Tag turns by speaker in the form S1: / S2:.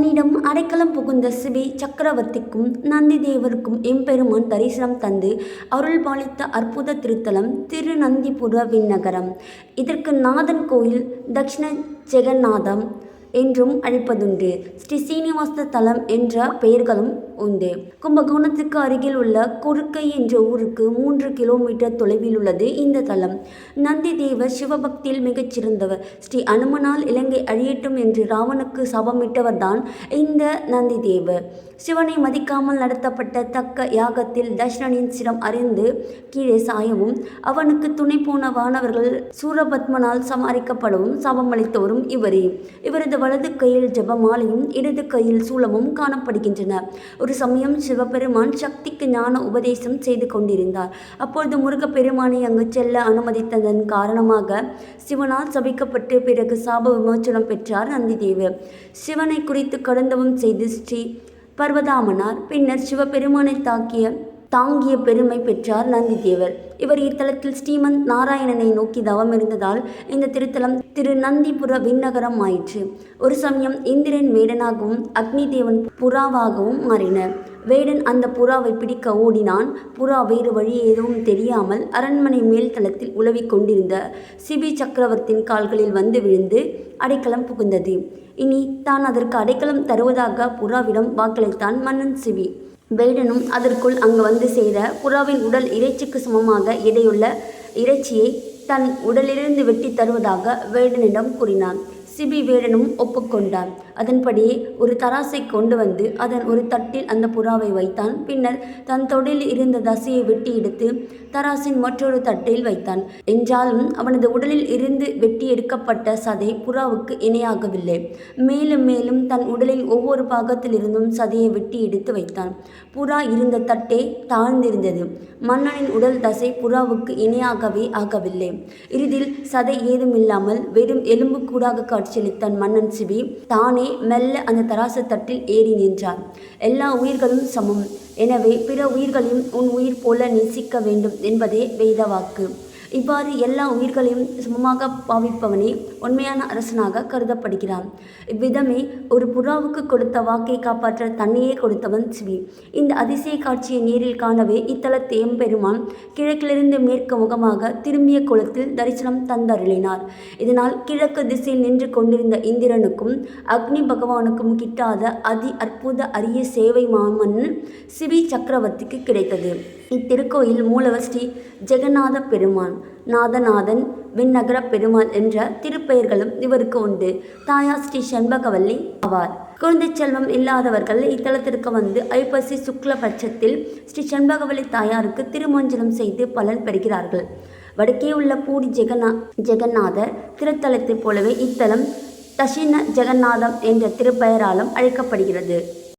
S1: தன்னிடம் அடைக்கலம் புகுந்த சிபி சக்கரவர்த்திக்கும் நந்தி தேவருக்கும் எம்பெருமான் தரிசனம் தந்து அருள் பாலித்த அற்புத திருத்தலம் திருநந்திபுர விண்ணகரம். இதற்கு நாதன் கோயில் தக்ஷண ஜெகநாதம் என்றும் அழைப்பதுண்டு. ஸ்ரீ சீனிவாச தலம் என்ற பெயர்களும் உண்டு. கும்பகோணத்துக்கு அருகில் உள்ள குறுக்கை என்ற ஊருக்கு மூன்று கிலோமீட்டர் தொலைவில் உள்ளது இந்த தலம். நந்தி தேவர் சிவபக்தியில் மிகச்சிறந்தவர் ஸ்ரீ அனுமனால் இலங்கை அழியட்டும் என்று ராவனுக்கு சாபமிட்டவர்தான் இந்த நந்தி தேவர். சிவனை மதிக்காமல் நடத்தப்பட்ட தக்க யாகத்தில் தர்ஷனின் சிரம் அறிந்து கீழே சாயவும் அவனுக்கு துணை போன வானவர்கள் சூரபத்மனால் சமாளிக்கப்படவும் சபமளித்தவரும் இவரே. இவரது வலது கையில் ஜபமாலையும் இடது கையில் சூலமும் காணப்படுகின்றன. ஒரு சமயம் சிவபெருமான் சக்திக்கு ஞான உபதேசம் செய்து கொண்டிருந்தார். அப்பொழுது முருகப்பெருமானை அங்கு செல்ல அனுமதித்ததன் காரணமாக சிவனால் சபிக்கப்பட்டு பிறகு சாப விமோச்சனம் பெற்றார் நந்திதேவர் சிவனை குறித்து கடந்தவும் செய்து ஸ்ரீ பர்வதாமனார். பின்னர் சிவபெருமானை தாக்கிய தாங்கிய பெருமை பெற்றார் நந்திதேவர். இவர் இத்தலத்தில் ஸ்ரீமந்த் நாராயணனை நோக்கி தவம் இருந்ததால் இந்த திருத்தலம் திரு நந்திபுர விண்ணகரம் ஆயிற்று. ஒரு சமயம் இந்திரன் வேடனாகவும் அக்னி தேவன் புறாவாகவும் மாறினர். வேடன் அந்த புறாவை பிடிக்க ஓடினான். புறா வேறு வழி எதுவும் தெரியாமல் அரண்மனை மேல் தளத்தில் உலவிக் கொண்டிருந்த சிபி சக்கரவர்த்தியின் கால்களில் வந்து விழுந்து அடைக்கலம் புகுந்தது. இனி தான் அதற்கு அடைக்கலம் தருவதாக புறாவிடம் வாக்களித்தான் மன்னன் சிவி வேடனும் அதற்குள் அங்கு வந்து சேர புறாவின் உடல் இறைச்சிக்கு சமமாக எடையுள்ள இறைச்சியை தன் உடலிலிருந்து வெட்டி தருவதாக வேடனிடம் கூறினான். சிபி வேடனும் ஒப்புக்கொண்டான். அதன்படியே ஒரு தராசை கொண்டு வந்து அதன் ஒரு தட்டில் அந்த புறாவை வைத்தான். பின்னர் தன் தொடையில் இருந்த தசையை வெட்டி எடுத்து தராசின் மற்றொரு தட்டில் வைத்தான். என்றாலும் அவனது உடலில் இருந்து வெட்டி எடுக்கப்பட்ட சதை புறாவுக்கு இணையாகவில்லை. மேலும் மேலும் தன் உடலில் ஒவ்வொரு பாகத்திலிருந்தும் சதையை வெட்டி எடுத்து வைத்தான். புறா இருந்த தட்டே தாழ்ந்திருந்தது. மன்னனின் உடல் தசை புறாவுக்கு இணையாகவே ஆகவில்லை. இறுதியில் சதை ஏதுமில்லாமல் வெறும் எலும்பு கூடாக காட்சியளித்தான் மன்னன் சிவி தானே மெல்ல அந்த தராசு தட்டில் ஏறி நின்றார் எல்லா உயிர்களும் சமம். எனவே பிற உயிர்களையும் உன் உயிர் போல நேசிக்க வேண்டும் என்பதே வேத வாக்கு. இவ்வாறு எல்லா உயிர்களையும் சமமாக பாவிப்பவனே உண்மையான அரசனாக கருதப்படுகிறான். இவ்விதமே ஒரு புறாவுக்கு கொடுத்த வாக்கை காப்பாற்ற தன்னையே கொடுத்தவன் சிவி. இந்த அதிசய காட்சியை நேரில் காணவே இத்தலத்து எம்பெருமான் கிழக்கிலிருந்து மேற்கு முகமாக திரும்பிய குளத்தில் தரிசனம் தந்தருளினார். இதனால் கிழக்கு திசையில் நின்று கொண்டிருந்த இந்திரனுக்கும் அக்னி பகவானுக்கும் கிட்டாத அதி அற்புத அரிய சேவை மாமன் சிவி சக்கரவர்த்திக்கு கிடைத்தது. இத்திருக்கோயில் மூலவர் ஸ்ரீ ஜெகநாத பெருமான். நாதநாதன் விண்ணகர பெருமாள் என்ற திருப்பெயர்களும் இவருக்கு உண்டு. தாயார் ஸ்ரீ செண்பகவல்லி ஆவார். குழந்தை செல்வம் இல்லாதவர்கள் இத்தலத்திற்கு வந்து ஐப்பசி சுக்லபட்சத்தில் ஸ்ரீ செண்பகவல்லி தாயாருக்கு திருமஞ்சனம் செய்து பலன் பெறுகிறார்கள். வடக்கே உள்ள பூரி ஜெகநா ஜெகநாதர் திருத்தலத்தைப் போலவே இத்தலம் தஷின ஜெகநாதம் என்ற திருப்பெயராலும் அழைக்கப்படுகிறது.